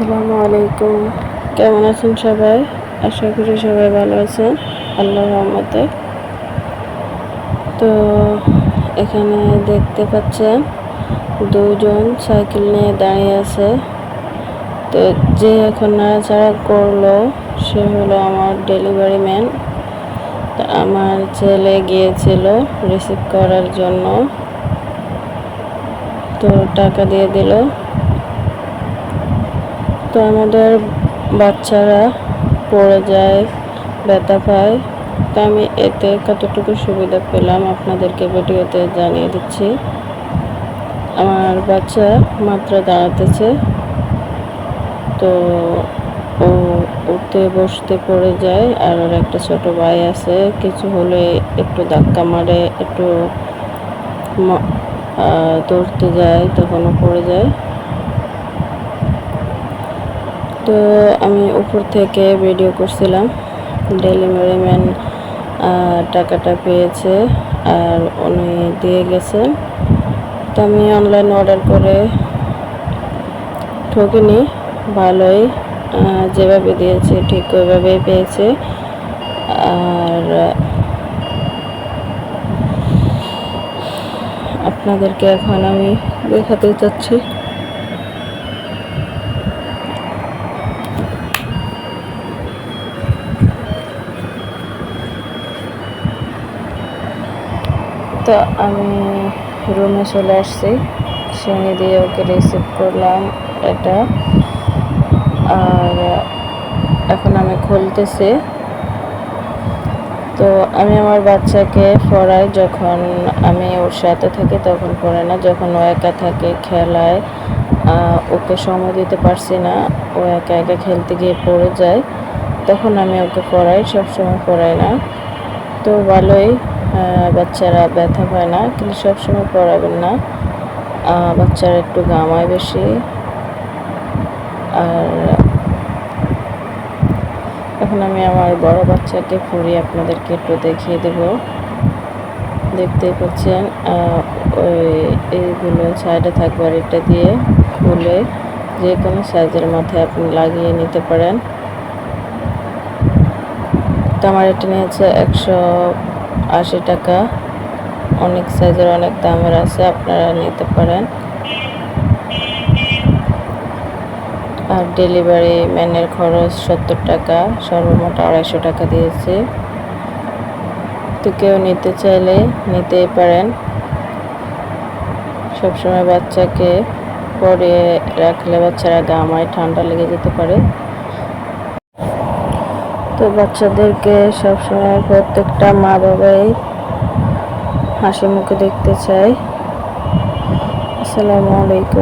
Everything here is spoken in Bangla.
আলাইকুম। কেমন আছেন সবাই? আশা করি সবাই ভালো আছেন। আল্লাহ রহমতে। তো এখানে দেখতে পাচ্ছেন দুজন সাইকেল নিয়ে দাঁড়িয়ে আছে। তো যে এখন নাড়াচাড়া করল, সে হলো আমার ডেলিভারি ম্যান। আমার ছেলে গিয়েছিল রিসিভ করার জন্য। তো টাকা দিয়ে দিল। তো আমাদের বাচ্চারা পড়ে যায়, ব্যথা পায়। তো আমি এতে কতটুকু সুবিধা পেলাম আপনাদেরকে ভিডিওতে জানিয়ে দিচ্ছি। আমার বাচ্চা মাত্র দাঁড়াতেছে। তো ও উঠতে বসতে পড়ে যায় আর ওর একটা ছোট ভাই আছে। কিছু হলে একটু ধাক্কা মারে, একটু দৌড়তে যায়, তখনও পড়ে যায়। তো আমি উপর থেকে ভিডিও করছিলাম। ডেলিভারি ম্যান টাকাটা পেয়েছে আর উনি দিয়ে গেছেন তো আমি অনলাইন অর্ডার করে ঠকিনি, ভালোই যেভাবে দিয়েছে ঠিক ওইভাবেই পেয়েছে। আর আপনাদেরকে এখন আমি দেখাতে চাচ্ছি। তো আমি রুমে চলে আসছি। শ্রেণি দিয়ে ওকে রিসিভ করলাম এটা। আর এখন আমি খুলতেছি। তো আমি আমার বাচ্চাকে পড়াই যখন আমি ওর সাথে থাকি তখন পড়ে না। যখন ও একা থাকে, খেলায় ওকে সময় দিতে পারছি না, ও একা একা খেলতে গিয়ে পড়ে যায়, তখন আমি ওকে পড়াই, সবসময় পড়াই না। তো ভালোই বাচ্চারা ব্যথা পায় না, কিন্তু সবসময় পড়াবেন না। বাচ্চারা একটু গামায় বেশি। আর এখন আমি আমার বড় বাচ্চাকে পড়ি আপনাদেরকে একটু দেখিয়ে দেব। দেখতেই পাচ্ছেন ওই এইগুলো সাইডে থাকবার এটা দিয়ে খুলে যে কোনো সাইজের মাথায় আপনি লাগিয়ে নিতে পারেন। তো আমার এটা নিয়েছে একশো আশি টাকা। অনেক সাইজের অনেক দামের আছে, আপনারা নিতে পারেন। আর ডেলিভারি ম্যানের খরচ সত্তর টাকা, সর্বমোট আড়াইশো টাকা দিয়েছে। তো কেউ নিতে চাইলে নিতেই পারেন। সবসময় বাচ্চাকে পরে রাখলে বাচ্চারা গামায় ঠান্ডা লেগে যেতে পারে। তো বাচ্চাদেরকে সবসময় প্রত্যেকটা মা বাবাই হাসি মুখে দেখতে চাই আসসালামু আলাইকুম।